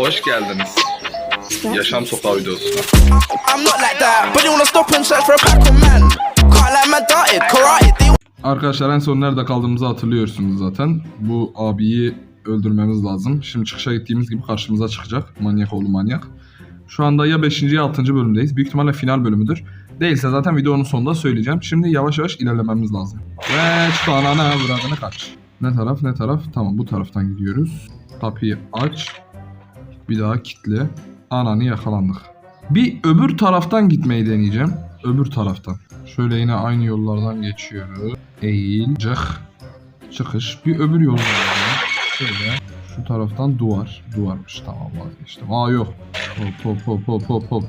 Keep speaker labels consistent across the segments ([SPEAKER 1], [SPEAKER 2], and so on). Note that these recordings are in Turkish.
[SPEAKER 1] Hoş geldiniz. Yaşam Sokağı videosuna.
[SPEAKER 2] Arkadaşlar en son nerede kaldığımızı hatırlıyorsunuz zaten. Bu abiyi öldürmemiz lazım. Şimdi çıkışa gittiğimiz gibi karşımıza çıkacak. Manyak oğlu manyak. Şu anda ya 5. ya 6. bölümdeyiz. Büyük ihtimalle final bölümüdür. Değilse zaten videonun sonunda söyleyeceğim. Şimdi yavaş yavaş ilerlememiz lazım. Ve şu anana buradını kaç. Ne taraf ne taraf? Tamam bu taraftan gidiyoruz. Kapıyı aç. Bir daha kitle. Ananı yakalandık. Bir öbür taraftan gitmeyi deneyeceğim. Öbür taraftan. Şöyle yine aynı yollardan geçiyoruz. Eğil, cık, çıkış. Bir öbür yol var. yani. Şöyle. Şu taraftan duvar. Duvarmış tamam vazgeçtim. Aa yok. Hop hop hop hop hop hop.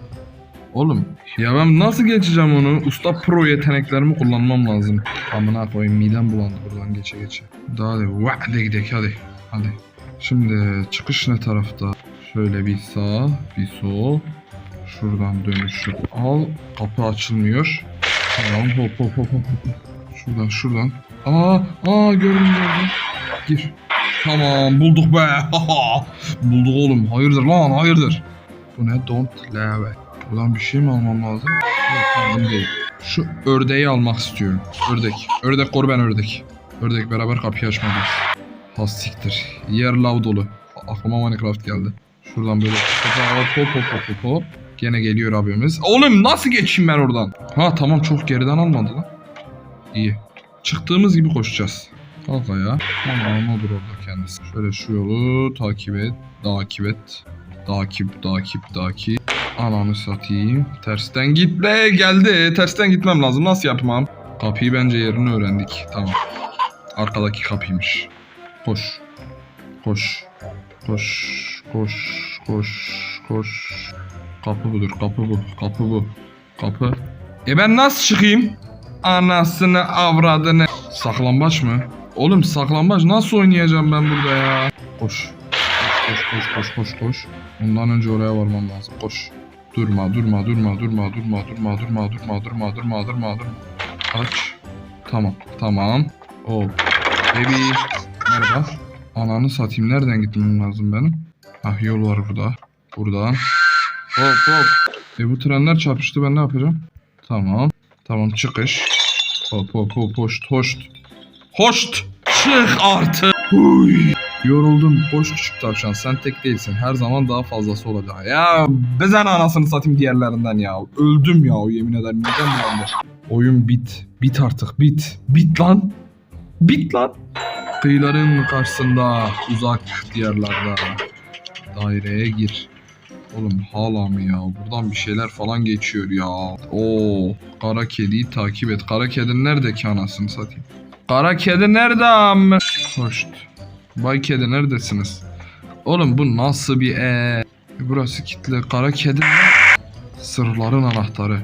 [SPEAKER 2] Oğlum ya ben nasıl geçeceğim onu? Usta pro yeteneklerimi kullanmam lazım. Amına koyayım midem bulandı buradan geçe geçe. Daha hadi vah de gidelim hadi. Hadi. Şimdi çıkış ne tarafta? Şöyle bir sağ, bir sol. Şuradan dönüşü al. Kapı açılmıyor. Tamam hop hop hop hop. Şuradan şuradan. Aa aa gördüm gördüm. Gir. Tamam bulduk be. bulduk oğlum. Hayırdır lan hayırdır. Bu ne? Don't lave. Buradan bir şey mi almam lazım? Yok tamam değil. Şu ördeği almak istiyorum. Ördek. Ördek koru ben ördek. Ördek beraber kapıyı açmalıyız. Hastiktir. Yer lav dolu. Aklıma Minecraft geldi. Şuradan böyle hop hop hop hop hop hop. Gene geliyor abimiz. Oğlum nasıl geçeyim ben oradan? Ha tamam çok geriden almadı lan. İyi. Çıktığımız gibi koşacağız. Kalk ya. Tamam olur orada kendisi. Şöyle şu yolu takip et. Takip et. Takip, takip, takip. Ananı satayım. Tersten gitme geldi. Tersten gitmem lazım. Nasıl yapmam? Kapıyı bence yerini öğrendik. Tamam. Arkadaki kapıymış. Koş. Koş. Koş. Koş. Koş. Koş. Kapı budur. Kapı bu. Kapı bu. Kapı. E ben nasıl çıkayım? Anasını avradını. Saklambaç mı? Oğlum saklambaç nasıl oynayacağım ben burada ya? Koş. Koş koş koş koş koş. Ondan önce oraya varmam lazım. Koş. Durma durma durma durma durma durma durma durma durma durma durma durma. Aç. Tamam tamam. Oh. Baby. Merhaba. Ananı satayım. Nereden gitmem lazım benim? Ah yol var burada. Buradan. Hop hop. E bu trenler çarpıştı ben ne yapacağım? Tamam. Tamam çıkış. Hop hop hop hoşt hoşt. Hoşt. Çık artık. Huy. Yoruldum. Boş küçük tavşan. Sen tek değilsin. Her zaman daha fazlası olacak. Ya bezen anasını satayım diğerlerinden ya. Öldüm ya yemin ederim. Midem bulandı. Oyun bit. Bit artık bit. Bit lan. Bit lan. Kıyıların karşısında uzak diyarlarda. Daireye gir. Oğlum hala mı ya? Buradan bir şeyler falan geçiyor ya. Oo, kara kediyi takip et. Kara kedi nerede ki anasını satayım? Kara kedi nerede am? Hoş. Bay kedi neredesiniz? Oğlum bu nasıl bir e? Burası kitle. Kara kedi. Sırların anahtarı.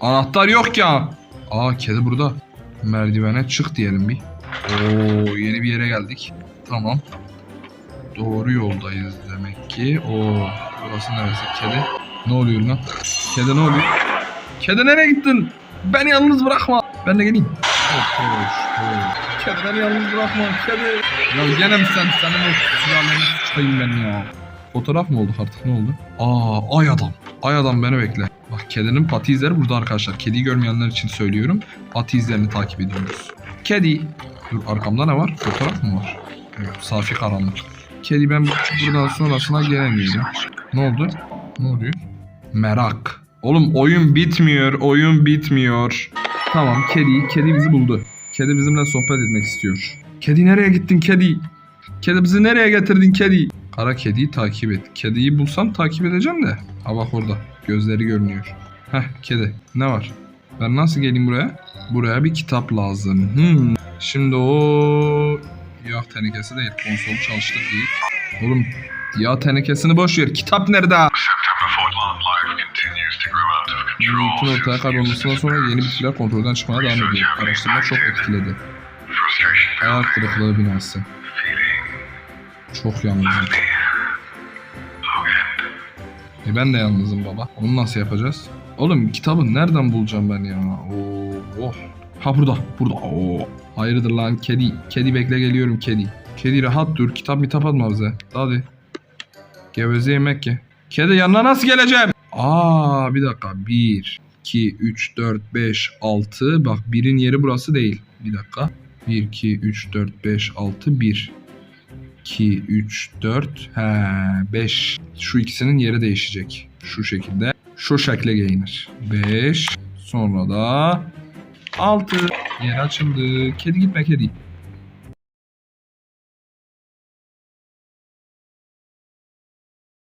[SPEAKER 2] Anahtar yok ya. Aa kedi burada. Merdivene çık diyelim bir. Oo yeni bir yere geldik. Tamam. Doğru yoldayız demek ki. Oo burası neresi? Kedi. Ne oluyor lan? Kedi ne oluyor? Kedi nereye gittin? Beni yalnız bırakma. Ben de geleyim. Hoş hoş hoş. Kedi beni yalnız bırakma. Kedi. Ya gene mi sen? Senin o sülaleni sıçayım ben ya. Fotoğraf mı olduk artık ne oldu? Aa ay adam. Ay adam beni bekle. Bak kedinin pati izleri burada arkadaşlar. Kediyi görmeyenler için söylüyorum. Pati izlerini takip ediyoruz. Kedi. Dur arkamda ne var? Fotoğraf mı var? Evet, safi karanlık. Kedi ben buradan sonrasına gelemiyorum. Ne oldu? Ne oluyor? Merak. Oğlum oyun bitmiyor. Oyun bitmiyor. Tamam kedi. Kedi bizi buldu. Kedi bizimle sohbet etmek istiyor. Kedi nereye gittin kedi? Kedi bizi nereye getirdin kedi? Kara kediyi takip et. Kediyi bulsam takip edeceğim de. Ha bak orada. Gözleri görünüyor. Heh kedi. Ne var? Ben nasıl geleyim buraya? Buraya bir kitap lazım. Hmm. Şimdi o yağ tenekesi değil. Konsolu çalıştır değil. Oğlum yağ tenekesini boş ver. Kitap nerede? Mülkün ortaya kaybolmasından sonra yeni bitkiler kontrolden çıkmaya devam ediyor. Araştırma çok etkiledi. Hayal kırıklığı binası. Çok yalnızım. E ben de yalnızım baba. Onu nasıl yapacağız? Oğlum kitabı nereden bulacağım ben ya? Oo, oh. Ha burada, burada. Oo. Hayırdır lan kedi. Kedi bekle geliyorum kedi. Kedi rahat dur. Kitap mitap atma bize. Hadi. Geveze yemek ye. Kedi yanına nasıl geleceğim? Aa bir dakika. 1, 2, 3, 4, 5, 6. Bak birin yeri burası değil. Bir dakika. 1, 2, 3, 4, 5, 6, 1. 2, 3, 4, he 5. Şu ikisinin yeri değişecek. Şu şekilde. Şu şekle giyinir. 5. Sonra da 6. Yer açıldı. Kedi gitme kedi.